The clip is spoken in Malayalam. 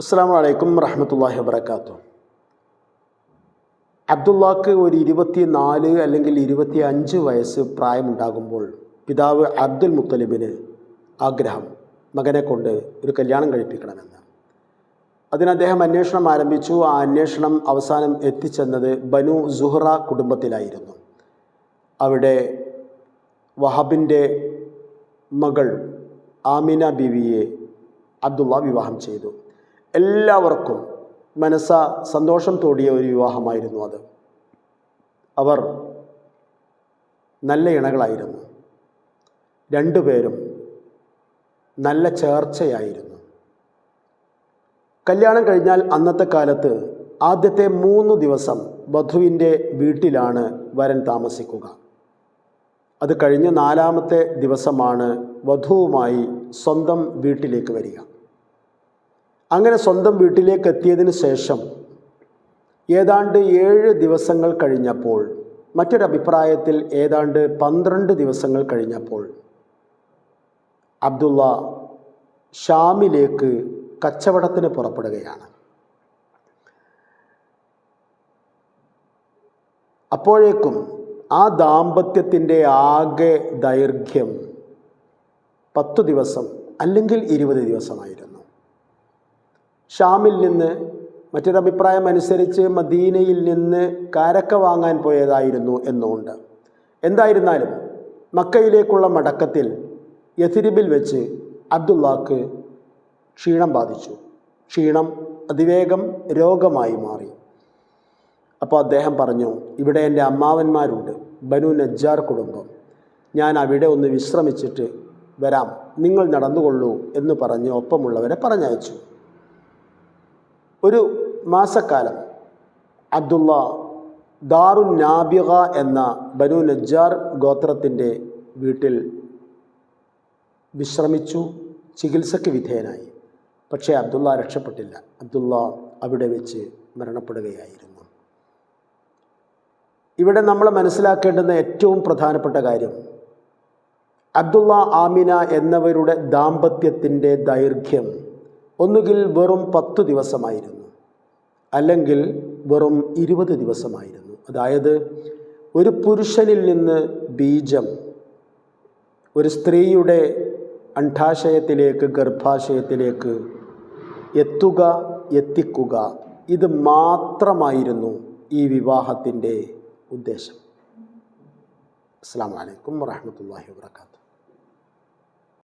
അസ്സാം വലൈക്കും വറഹമത്തല്ലാഹി വാത്തു അബ്ദുള്ളക്ക് ഒരു ഇരുപത്തി നാല് അല്ലെങ്കിൽ ഇരുപത്തി അഞ്ച് വയസ്സ് പ്രായമുണ്ടാകുമ്പോൾ പിതാവ് അബ്ദുൽ മുത്തലിബിന് ആഗ്രഹം മകനെ കൊണ്ട് ഒരു കല്യാണം കഴിപ്പിക്കണമെന്ന്. അതിന് അദ്ദേഹം അന്വേഷണം ആരംഭിച്ചു. ആ അന്വേഷണം അവസാനം എത്തിച്ചെന്നത് ബനു സുഹ്റ കുടുംബത്തിലായിരുന്നു. അവിടെ വഹബിന്റെ മകൾ ആമിന ബിവിയെ അബ്ദുള്ള വിവാഹം ചെയ്തു. എല്ലാവർക്കും മനസ്സ സന്തോഷം തോടിയ ഒരു വിവാഹമായിരുന്നു അത്. അവർ നല്ല ഇണകളായിരുന്നു. രണ്ടുപേരും നല്ല ചേർച്ചയായിരുന്നു. കല്യാണം കഴിഞ്ഞാൽ അന്നത്തെ കാലത്ത് ആദ്യത്തെ മൂന്ന് ദിവസം വധുവിന്റെ വീട്ടിലാണ് വരൻ താമസിക്കുക. അത് കഴിഞ്ഞ് നാലാമത്തെ ദിവസമാണ് വധുവുമായി സ്വന്തം വീട്ടിലേക്ക് വരിക. അങ്ങനെ സ്വന്തം വീട്ടിലേക്ക് എത്തിയതിന് ശേഷം ഏതാണ്ട് ഏഴ് ദിവസങ്ങൾ കഴിഞ്ഞപ്പോൾ മറ്റൊരഭിപ്രായത്തിൽ ഏതാണ്ട് പന്ത്രണ്ട് ദിവസങ്ങൾ കഴിഞ്ഞപ്പോൾ അബ്ദുള്ള ഷാമിലേക്ക് കച്ചവടത്തിന് പുറപ്പെടുകയാണ്. അപ്പോഴേക്കും ആ ദാമ്പത്യത്തിന്റെ ആകെ ദൈർഘ്യം പത്തു ദിവസം അല്ലെങ്കിൽ ഇരുപത് ദിവസമായിരുന്നു. ഷാമിൽ നിന്ന് മറ്റൊരഭിപ്രായം അനുസരിച്ച് മദീനയിൽ നിന്ന് കാരക്ക വാങ്ങാൻ പോയതായിരുന്നു എന്നുണ്ട്. എന്തായിരുന്നാലും മക്കയിലേക്കുള്ള മടക്കത്തിൽ യഥിരിബിൽ വെച്ച് അബ്ദുള്ളാക്ക് ക്ഷീണം ബാധിച്ചു. ക്ഷീണം അതിവേഗം രോഗമായി മാറി. അപ്പോൾ അദ്ദേഹം പറഞ്ഞു ഇവിടെ എന്റെ അമ്മാവന്മാരുണ്ട് ബനു നജ്ജാർ കുടുംബം. ഞാൻ അവിടെ ഒന്ന് വിശ്രമിച്ചിട്ട് വരാം. നിങ്ങൾ നടന്നുകൊള്ളൂ എന്ന് പറഞ്ഞ് ഒപ്പമുള്ളവരെ പറഞ്ഞയച്ചു. ഒരു മാസക്കാലം. അബ്ദുള്ള ദാറു നാബിക എന്ന ബനു നജ്ജാർ ഗോത്രത്തിന്റെ വീട്ടിൽ വിശ്രമിച്ചു ചികിത്സയ്ക്ക് വിധേയനായി. പക്ഷേ അബ്ദുള്ള രക്ഷപ്പെട്ടില്ല. അബ്ദുള്ള അവിടെ വെച്ച് മരണപ്പെടുകയായിരുന്നു. ഇവിടെ നമ്മൾ മനസ്സിലാക്കേണ്ടുന്ന ഏറ്റവും പ്രധാനപ്പെട്ട കാര്യം അബ്ദുള്ള ആമിന എന്നവരുടെ ദാമ്പത്യത്തിന്റെ ദൈർഘ്യം ഒന്നുകിൽ വെറും പത്തു ദിവസമായിരുന്നു. അല്ലെങ്കിൽ വെറും ഇരുപത് ദിവസമായിരുന്നു. അതായത് ഒരു പുരുഷനിൽ നിന്ന് ബീജം ഒരു സ്ത്രീയുടെ അണ്ഡാശയത്തിലേക്ക് ഗർഭാശയത്തിലേക്ക് എത്തുക എത്തിക്കുക ഇത് മാത്രമായിരുന്നു ഈ വിവാഹത്തിന്റെ ഉദ്ദേശം. അസ്സാം വലൈക്കും വാഹമത്തല്ലാഹി വാത്തു